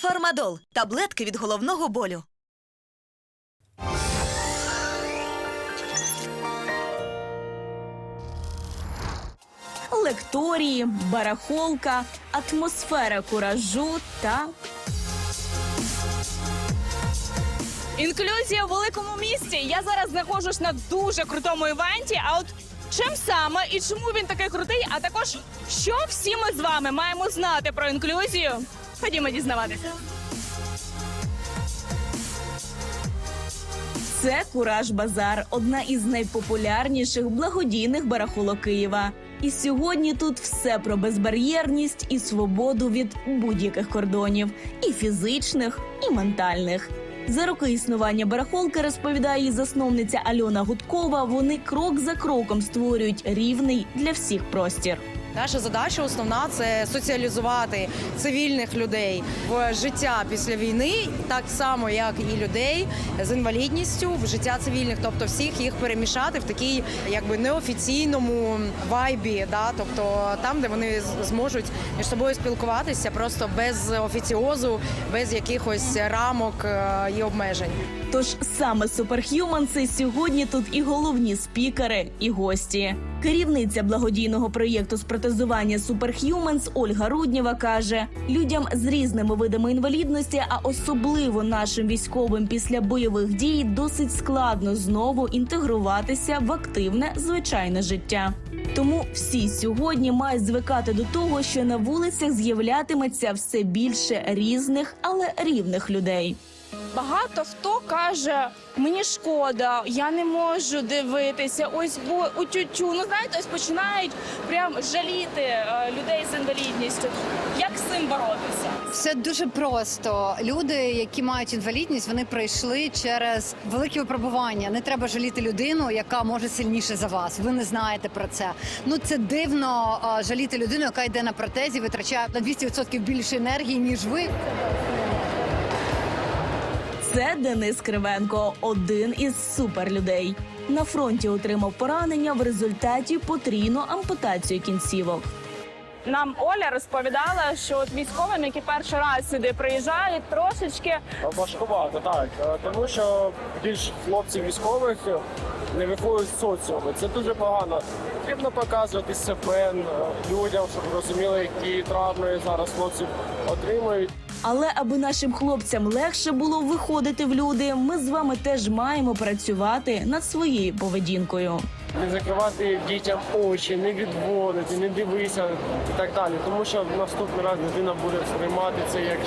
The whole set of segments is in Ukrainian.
Фармадол таблетки від головного болю. лекторії, барахолка, атмосфера куражу та інклюзія в великому місті. Я зараз знаходжусь на дуже крутому івенті. А от чим саме і чому він такий крутий? А також що всі ми з вами маємо знати про інклюзію? Ходімо дізнаватися. Це Кураж Базар, одна із найпопулярніших благодійних барахолок Києва. І сьогодні тут все про безбар'єрність і свободу від будь-яких кордонів, і фізичних, і ментальних. За роки існування барахолки розповідає її засновниця Альона Гудкова. Вони крок за кроком створюють рівний для всіх простір. Наша задача основна це соціалізувати цивільних людей в життя після війни, так само як і людей з інвалідністю в життя цивільних, тобто всіх їх перемішати в такій, якби неофіційному вайбі, да, тобто там, де вони зможуть між собою спілкуватися, просто без офіціозу, без якихось рамок е, і обмежень. Тож саме Superhumans сьогодні тут і головні спікери, і гості. Керівниця благодійного проєкту з протезування Superhumans Ольга Руднєва каже: людям з різними видами інвалідності, а особливо нашим військовим після бойових дій, досить складно знову інтегруватися в активне звичайне життя. Тому всі сьогодні мають звикати до того, що на вулицях з'являтиметься все більше різних, але рівних людей. Багато хто каже, мені шкода, я не можу дивитися. Ось бо у тютю. Ну знаєте, ось починають прям жаліти е, людей з інвалідністю. Як з цим боротися? Все дуже просто. Люди, які мають інвалідність, вони пройшли через великі випробування. Не треба жаліти людину, яка може сильніше за вас. Ви не знаєте про це. Ну це дивно жаліти людину, яка йде на протезі, витрачає на 200% більше енергії ніж ви. Це Денис Кривенко, один із суперлюдей. На фронті отримав поранення в результаті потрійну ампутацію кінцівок. Нам Оля розповідала, що от військовим, які перший раз сюди приїжджають, трошечки Важкувато, так. Е, Тому що більш хлопців військових не виходять з соціуму. Це дуже погано. Потрібно показувати себе е, людям, щоб розуміли, які травми зараз хлопці отримують. Але аби нашим хлопцям легше було виходити в люди, ми з вами теж маємо працювати над своєю поведінкою. Не закривати дітям очі, не відводити, не дивися і так далі. Тому що наступний раз дитина буде сприймати це як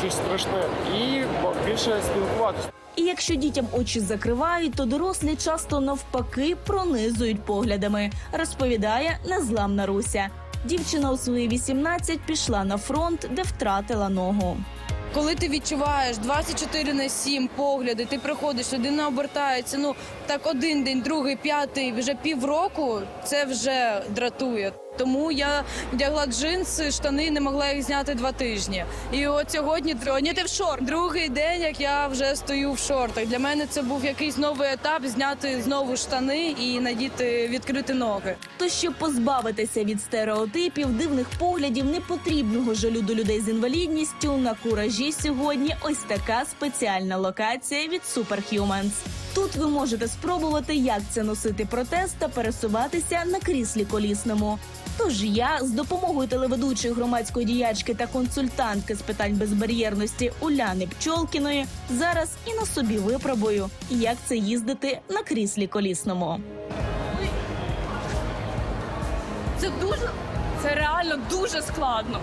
щось страшне і більше спілкуватися. І якщо дітям очі закривають, то дорослі часто навпаки пронизують поглядами, розповідає незламна Руся. Дівчина у свої 18 пішла на фронт, де втратила ногу. Коли ти відчуваєш 24 на 7 погляди, ти приходиш, людина обертається. Ну так один день, другий, п'ятий, вже півроку це вже дратує. Тому я вдягла джинси, штани, не могла їх зняти два тижні. І от сьогодні ти в шорт. Другий день, як я вже стою в шортах. Для мене це був якийсь новий етап зняти знову штани і надіти відкрити ноги. То щоб позбавитися від стереотипів, дивних поглядів, непотрібного жалю до людей з інвалідністю, на куражі сьогодні ось така спеціальна локація від Superhumans. Тут ви можете спробувати, як це носити протез та пересуватися на кріслі колісному. Тож я з допомогою телеведучої громадської діячки та консультантки з питань безбар'єрності Уляни Пчолкіної зараз і на собі випробую, як це їздити на кріслі колісному. Це дуже це реально дуже складно.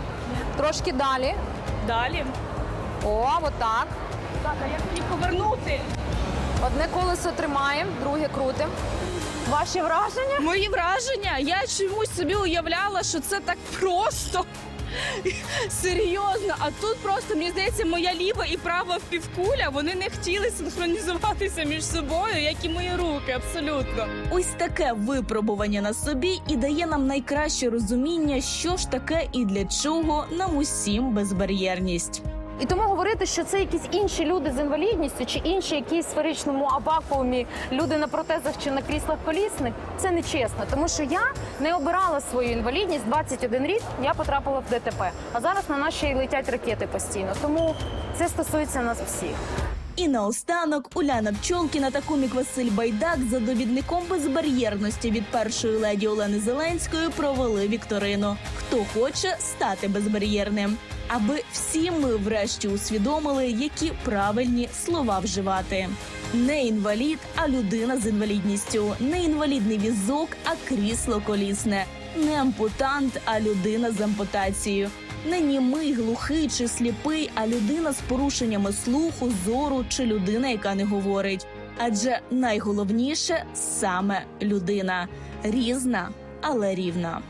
Трошки далі. Далі О, отак. так, а як її повернути? Одне колесо тримаємо, друге крутимо. Ваші враження? Мої враження. Я чомусь собі уявляла, що це так просто. Серйозно, а тут просто мені здається, моя ліва і права впівкуля. Вони не хотіли синхронізуватися між собою, як і мої руки. Абсолютно. Ось таке випробування на собі і дає нам найкраще розуміння, що ж таке і для чого нам усім безбар'єрність. І тому говорити, що це якісь інші люди з інвалідністю, чи інші якісь сферичному абакумі люди на протезах чи на кріслах колісних, це не чесно. Тому що я не обирала свою інвалідність 21 рік. Я потрапила в ДТП. А зараз на й летять ракети постійно. Тому це стосується нас всіх. І наостанок Уляна Пчолкіна та комік Василь Байдак за довідником безбар'єрності від першої леді Олени Зеленської провели вікторину. Хто хоче стати безбар'єрним, аби всі ми врешті усвідомили, які правильні слова вживати. Не інвалід, а людина з інвалідністю, не інвалідний візок, а крісло колісне, не ампутант, а людина з ампутацією. Не німий, глухий чи сліпий, а людина з порушеннями слуху, зору чи людина, яка не говорить. Адже найголовніше саме людина різна, але рівна.